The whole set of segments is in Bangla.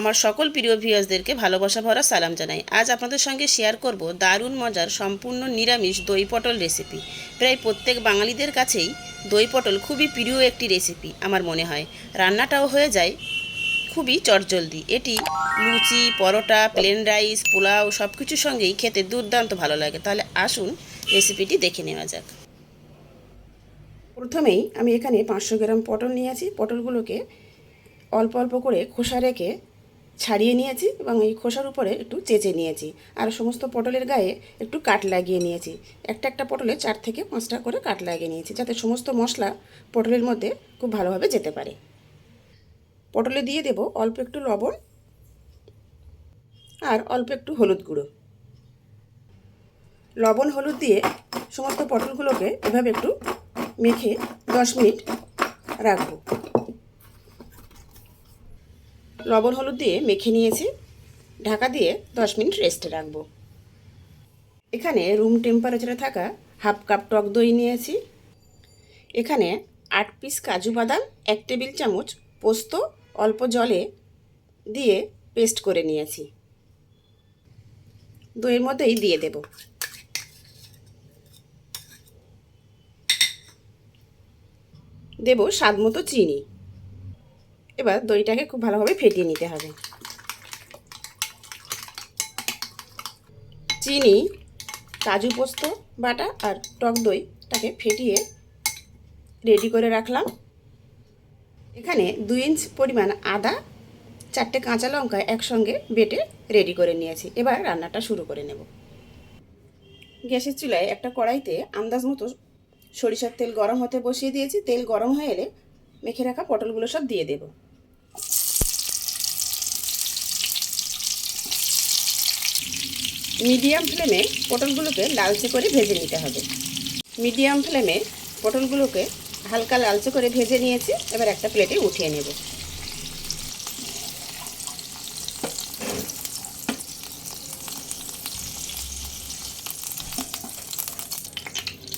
আমার সকল প্রিয় ভিউয়ার্সদেরকে ভালোবাসা ভরা সালাম জানাই। আজ আপনাদের সঙ্গে শেয়ার করব দারুণ মজার সম্পূর্ণ নিরামিষ দই পটল রেসিপি প্রায় প্রত্যেক বাঙালিদের কাছেই দই পটল খুবই প্রিয় একটি রেসিপি আমার মনে হয়। রান্নাটাও হয়ে যায় খুবই চটজলদি। এটি লুচি, পরোটা প্লেন রাইস পোলাও সব কিছুর সঙ্গেই খেতে দুর্দান্ত ভালো লাগে। তাহলে আসুন রেসিপিটি দেখে নেওয়া যাক। প্রথমেই আমি এখানে পাঁচশো গ্রাম পটল নিয়েছি। পটলগুলোকে অল্প অল্প করে খোসা রেখে ছাড়িয়ে নিয়েছি এবং এই খোসার উপরে একটু চেঁচে নিয়েছি। আর সমস্ত পটলের গায়ে একটু কাট লাগিয়ে নিয়েছি। একটা একটা পটলে চার থেকে পাঁচটা করে কাট লাগিয়ে নিয়েছি যাতে সমস্ত মশলা পটলের মধ্যে খুব ভালোভাবে যেতে পারে। পটলে দিয়ে দেব অল্প একটু লবণ আর অল্প একটু হলুদ গুঁড়ো। লবণ হলুদ দিয়ে সমস্ত পটলগুলোকে এভাবে একটু মেখে দশ মিনিট রাখব। লবণ হলুদ দিয়ে মেখে নিয়েছি। ঢাকা দিয়ে দশ মিনিট রেস্টে রাখব। এখানে রুম টেম্পারেচারে থাকা হাফ কাপ টক দই নিয়েছি। এখানে আট পিস কাজু বাদাম, এক টেবিল চামচ পোস্ত অল্প জলে দিয়ে পেস্ট করে নিয়েছি। দইয়ের মধ্যেই দিয়ে দেব। দেব স্বাদ মতো চিনি। এবার দইটাকে খুব ভালোভাবে ফেটিয়ে নিতে হবে। চিনি, কাজু পোস্ত, বাটা আর টক দইটাকে ফেটিয়ে রেডি করে রাখলাম। এখানে দুই ইঞ্চ পরিমাণ আদা, চারটে কাঁচা লঙ্কা একসঙ্গে বেটে রেডি করে নিয়েছি। এবার রান্নাটা শুরু করে নেব। গ্যাসের চুলায় একটা কড়াইতে আন্দাজ মতো সরিষার তেল গরম হতে বসিয়ে দিয়েছি। তেল গরম হয়ে এলে মেখে রাখা পটলগুলো সব দিয়ে দেব। মিডিয়াম ফ্লেমে পটলগুলোকে লালচে করে ভেজে নিতে হবে। মিডিয়াম ফ্লেমে পটলগুলোকে হালকা লালচে করে ভেজে নিয়েছি, এবার একটা প্লেটে উঠিয়ে নেব।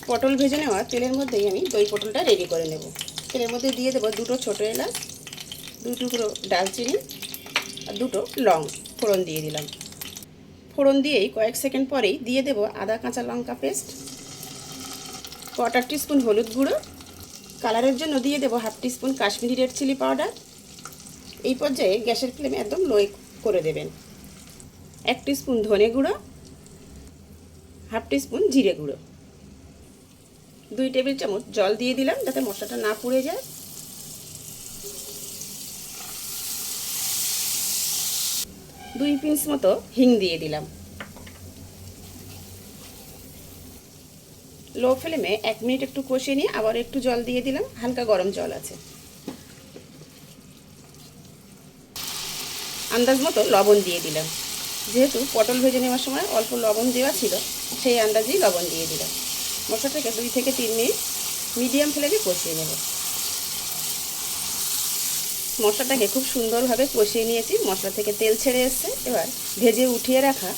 পটল ভেজে নেওয়া তেলের মধ্যেই আমি দই পটলটা রেডি করে নেব। তেলের মধ্যে দিয়ে দেবো দুটো ছোটো এলাচ, দুই টুকরো ডালচিনি আর দুটো লং ফোড়ন দিয়ে দিলাম। ফোড়ন দিয়েই কয়েক সেকেন্ড পরেই দিয়ে দেবো আদা, কাঁচা লঙ্কা পেস্ট। কোয়ার্টার টিস্পুন হলুদ গুঁড়ো। কালারের জন্য দিয়ে দেবো half teaspoon Kashmiri red chilli powder এই পর্যায়ে গ্যাসের ফ্লেম একদম লো করে দেবেন। এক টিস্পুন ধনে গুঁড়ো। হাফ টিস্পুন জিরে গুঁড়ো। দুই টেবিল চামচ জল দিয়ে দিলাম যাতে মশলাটা না পুড়ে যায়। দুই পিস মতো হিং দিয়ে দিলাম। লো ফ্লেমে এক মিনিট একটু কষিয়ে নিয়ে আবার একটু জল দিয়ে দিলাম, হালকা গরম জল আছে। আন্দাজ মতো লবণ দিয়ে দিলাম। যেহেতু পটল ভেজে নেওয়ার সময় অল্প লবণ দেওয়া ছিল, সেই আন্দাজেই লবণ দিয়ে দিলাম। মশলাটাকে দুই থেকে তিন মিনিট মিডিয়াম ফ্লেমে কষিয়ে নেব। মশলাটাকে খুব সুন্দরভাবে কষিয়ে নিয়েছি। মশলা থেকে তেল ছেড়ে এসছে। এবার ভেজে উঠিয়ে রাখা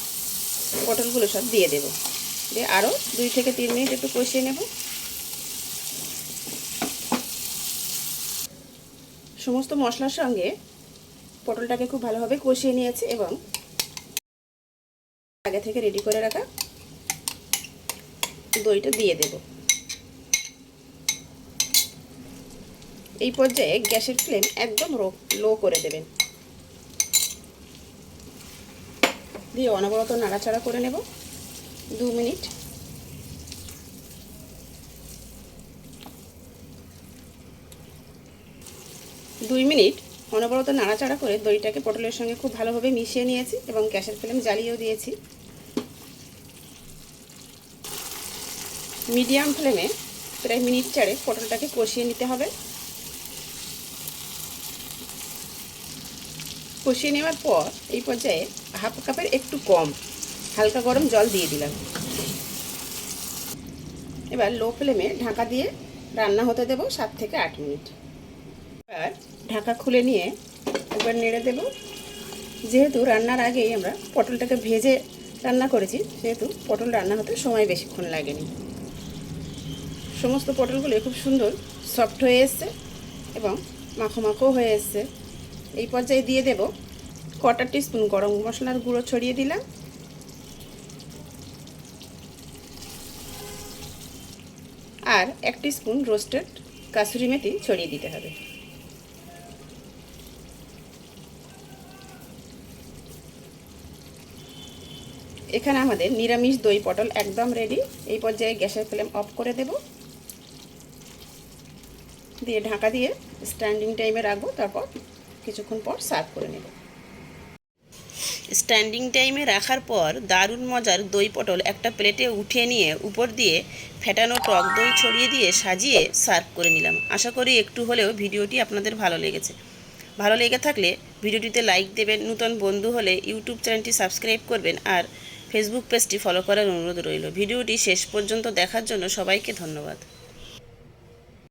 পটলগুলো সব দিয়ে দেব। দিয়ে আরও দুই থেকে তিন মিনিট একটু কষিয়ে নেব। সমস্ত মশলার সঙ্গে পটলটাকে খুব ভালোভাবে কষিয়ে নিয়েছি এবং আগে থেকে রেডি করে রাখা দইটা দিয়ে দেব। এই পর্যায়ে গ্যাসের ফ্লেম একদম লো করে দেবেন। দিয়ে অনবরত নাড়াচাড়া করে নেব। দু মিনিট। দুই মিনিট অনবরত নাড়াচাড়া করে দইটাকে পটলের সঙ্গে খুব ভালোভাবে মিশিয়ে নিয়েছি এবং গ্যাসের ফ্লেম জ্বালিয়েও দিয়েছি। মিডিয়াম ফ্লেমে প্রায় মিনিট চারে পটলটাকে কষিয়ে নিতে হবে। কষিয়ে নেওয়ার পর এই পর্যায়ে হাফ কাপের একটু কম হালকা গরম জল দিয়ে দিলাম। এবার লো ফ্লেমে ঢাকা দিয়ে রান্না হতে দেব সাত থেকে আট মিনিট। এবার ঢাকা খুলে নিয়ে একবার নেড়ে দেব। যেহেতু রান্নার আগেই আমরা পটলটাকে ভেজে রান্না করেছি, সেহেতু পটল রান্না হতে সময় বেশিক্ষণ লাগেনি। সমস্ত পটলগুলো খুব সুন্দর সফট হয়ে এসছে এবং মাখো মাখো হয়ে এসছে। এই পর্যায়ে দিয়ে দেব কটা টিস্পুন গরম মশলার গুঁড়ো ছড়িয়ে দিলাম। আর এক স্পুন রোস্টেড কাসুরি মেথি ছড়িয়ে দিতে হবে। এখানে আমাদের নিরামিষ দই পটল একদম রেডি এই পর্যায়ে গ্যাসের ফ্লেম অফ করে দেব। দিয়ে ঢাকা দিয়ে স্ট্যান্ডিং টাইমে রাখব, তারপর কিছুক্ষণ পর সার্ভ করে নেব। স্ট্যান্ডিং টাইমে রাখার পর দারুণ মজার দই পটল একটা প্লেটে উঠিয়ে নিয়ে উপর দিয়ে ফেটানো টক দই ছড়িয়ে দিয়ে সাজিয়ে সার্ভ করে নিলাম। আশা করি একটু হলেও ভিডিওটি আপনাদের ভালো লেগেছে। ভালো লেগে থাকলে ভিডিওটিতে লাইক দেবেন, নূতন বন্ধু হলে ইউটিউব চ্যানেলটি সাবস্ক্রাইব করবেন আর ফেসবুক পেজটি ফলো করার অনুরোধ রইল। ভিডিওটি শেষ পর্যন্ত দেখার জন্য সবাইকে ধন্যবাদ।